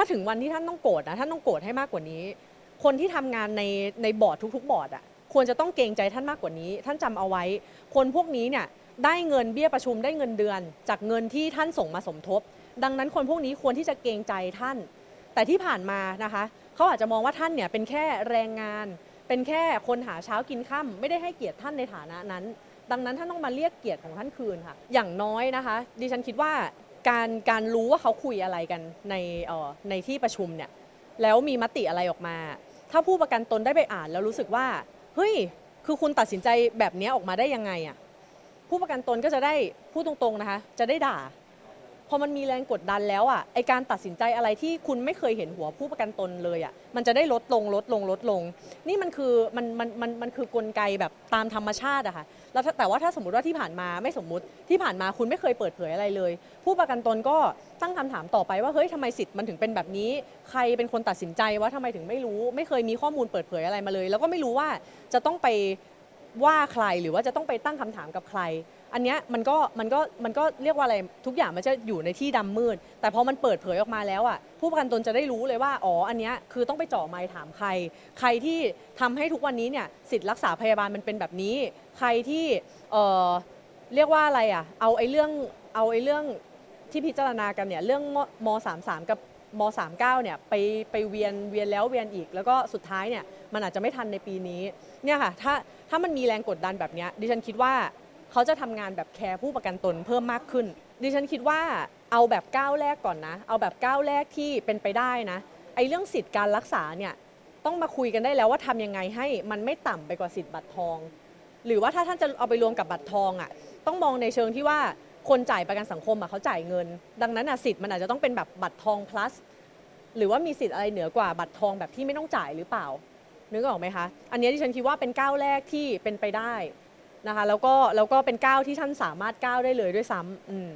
ถ้าถึงวันที่ท่านต้องโกรธนะท่านต้องโกรธให้มากกว่านี้ คนที่ทำงานในในบอร์ดทุก ๆ บอร์ดอะควรจะต้องเกรงใจท่านมากกว่านี้ ท่านจำเอาไว้ คนพวกนี้เนี่ยได้เงินเบี้ยประชุมได้เงินเดือน จากเงินที่ท่านส่งมาสมทบ ดังนั้นคนพวกนี้ควรที่จะเกรงใจท่าน แต่ที่ผ่านมานะคะเขาอาจจะมองว่าท่านเนี่ยเป็นแค่แรงงาน เป็นแค่คนหาเช้ากินค่ำไม่ได้ให้เกียรติท่านในฐานะนั้น ดังนั้นท่านต้องมาเรียกเกียรติของท่านคืนค่ะ อย่างน้อยนะคะ ดิฉันคิดว่า การการรู้ว่าเขาคุยอะไรกันในเอ่อในที่ประชุมเนี่ยแล้วมีมติอะไรออกมา ถ้าผู้ประกันตนได้ไปอ่านแล้วรู้สึกว่าเฮ้ยคือคุณตัดสินใจแบบนี้ออกมาได้ยังไงอะผู้ประกันตนก็จะได้พูดตรงๆนะคะ จะได้ด่า พอมันมีแรงกดดันแล้วอะไอการตัดสินใจอะไรที่คุณไม่เคยเห็นหัวผู้ประกันตนเลยอะมันจะได้ลดลงลดลงลดลง นี่มันคือมันมันมันมันคือกลไกแบบตามธรรมชาติอะค่ะแล้วแต่ว่าถ้าสมมติว่าที่ผ่านมาไม่สมมุติที่ผ่านมาคุณไม่เคยเปิดเผยอะไรเลย ผู้ประกันตนก็ตั้งคำถามต่อไปว่าเฮ้ยทำไมสิทธิ์มันถึงเป็นแบบนี้ ใครเป็นคนตัดสินใจว่าทำไมถึงไม่รู้ ไม่เคยมีข้อมูลเปิดเผยอะไรมาเลย แล้วก็ไม่รู้ว่าจะต้องไป ว่าใครหรือว่าจะต้องไปตั้งคำถามกับใคร อันเนี้ยมันก็มันก็มันก็เรียกว่าอะไรทุกอย่างมันจะอยู่ในที่ดำมืด แต่พอมันเปิดเผยออกมาแล้วอะผู้ประกันตนจะได้รู้เลยว่าอ๋ออันเนี้ยคือต้องไปจ่อไมค์ถามใคร ใครที่ทำให้ทุกวันนี้เนี่ยสิทธิ์รักษาพยาบาลมันเป็นแบบนี้ ใครที่เอ่อเรียกว่าอะไรอะเอาไอ้เรื่องเอาไอ้เรื่องที่พิจารณากันเนี่ยเรื่องมสามสามกับ มสามเก้าเนี่ยไปไปเวียนเวียนแล้วเวียนอีก แล้วก็สุดท้ายเนี่ยมันอาจจะไม่ทันในปีนี้เนี่ยค่ะถ้าถ้ามันมีแรงกดดันแบบนี้ดิฉันคิดว่าเขาจะทำงานแบบแคร์ผู้ประกันตนเพิ่มมากขึ้น ดิฉันคิดว่าเอาแบบก้าวแรกก่อนนะ เอาแบบก้าวแรกที่เป็นไปได้นะไอ้เรื่องสิทธิ์การรักษาเนี่ยต้องมาคุยกันได้แล้วว่าทำยังไงให้มันไม่ต่ำไปกว่าสิทธิ์บัตรทอง หรือว่าถ้าท่านจะเอาไปรวมกับบัตรทองอะต้องมองในเชิงที่ว่า คนจ่ายประกันสังคมอะเขาจ่ายเงิน ดังนั้นอะสิทธิ์มันอาจจะต้องเป็นแบบบัตรทอง plus หรือว่ามีสิทธิ์อะไรเหนือกว่าบัตรทองแบบที่ไม่ต้องจ่ายหรือเปล่า นึกออกไหมคะ อันนี้ที่ฉันคิดว่าเป็นก้าวแรกที่เป็นไปได้นะคะ แล้วก็แล้วก็เป็นก้าวที่ท่านสามารถก้าวได้เลยด้วยซ้ำอืม